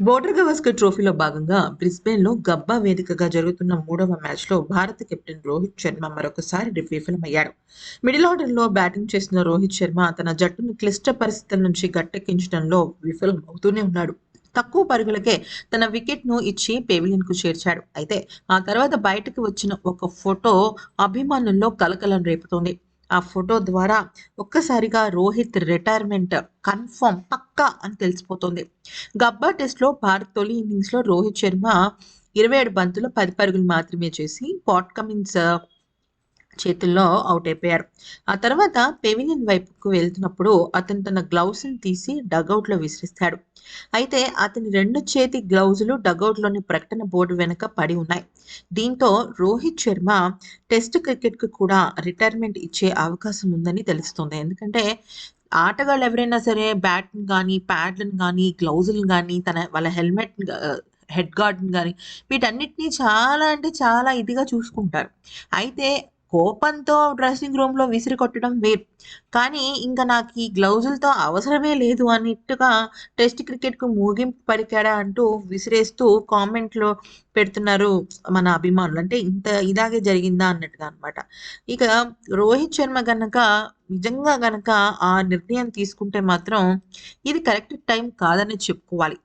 Border Gavaskar ట్రోఫీలో భాగంగా బ్రిస్బేన్లో గబ్బా వేదికగా జరుగుతున్న మూడవ మ్యాచ్లో భారత కెప్టెన్ రోహిత్ శర్మ మరొకసారి విఫలమయ్యాడు మిడిల్ ఆర్డర్లో బ్యాటింగ్ చేసిన రోహిత్ శర్మ తన జట్టును క్లిష్ట పరిస్థితుల నుంచి గట్టెక్కించడంలో విఫలమవుతూనే ఉన్నాడు. తక్కువ పరుగులకే తన వికెట్ను ఇచ్చి పెవిలియన్కు చేర్చాడు. అయితే ఆ తర్వాత బయటకు వచ్చిన ఒక ఫోటో అభిమానుల్లో కలకలం రేపుతోంది. ఆ ఫోటో ద్వారా ఒక్కసారిగా రోహిత్ రిటైర్మెంట్ కన్ఫర్మ్ పక్కా అని తెలిసిపోతుంది. గబ్బా టెస్ట్లో భారత్ తొలి ఇన్నింగ్స్లో రోహిత్ శర్మ ఇరవై ఏడు బంతులు పది పరుగులు మాత్రమే చేసి పాట్ కమిన్స్ చేతుల్లో అవుట్ అయిపోయారు. ఆ తర్వాత పెవిలియన్ వైపుకు వెళ్తున్నప్పుడు అతను తన గ్లౌస్ని తీసి డగౌట్లో విసిరిస్తాడు. అయితే అతని రెండు చేతి గ్లౌజులు డగౌట్లోని ప్రకటన బోర్డు వెనుక పడి ఉన్నాయి. దీంతో రోహిత్ శర్మ టెస్ట్ క్రికెట్కు కూడా రిటైర్మెంట్ ఇచ్చే అవకాశం ఉందని తెలుస్తుంది. ఎందుకంటే ఆటగాళ్ళు ఎవరైనా సరే బ్యాట్ని కానీ ప్యాడ్లను కానీ గ్లౌజులను కానీ తన వాళ్ళ హెల్మెట్ హెడ్ గార్డ్ని కానీ వీటన్నిటినీ చాలా అంటే చాలా ఇదిగా చూసుకుంటారు. అయితే కోపంతో డ్రెస్సింగ్ రూమ్లో విసిరి కొట్టడం వేర్ కానీ ఇంకా నాకు ఈ గ్లౌజులతో అవసరమే లేదు అన్నట్టుగా టెస్ట్ క్రికెట్కు ముగింపు పలికాడా అంటూ విసిరేస్తూ కామెంట్లో పెడుతున్నారు మన అభిమానులు. అంటే ఇంత ఇలాగే జరిగిందా అన్నట్టుగా అనమాట ఇక రోహిత్ శర్మ గనక నిజంగా గనక ఆ నిర్ణయం తీసుకుంటే మాత్రం ఇది కరెక్ట్ టైం కాదని చెప్పుకోవాలి.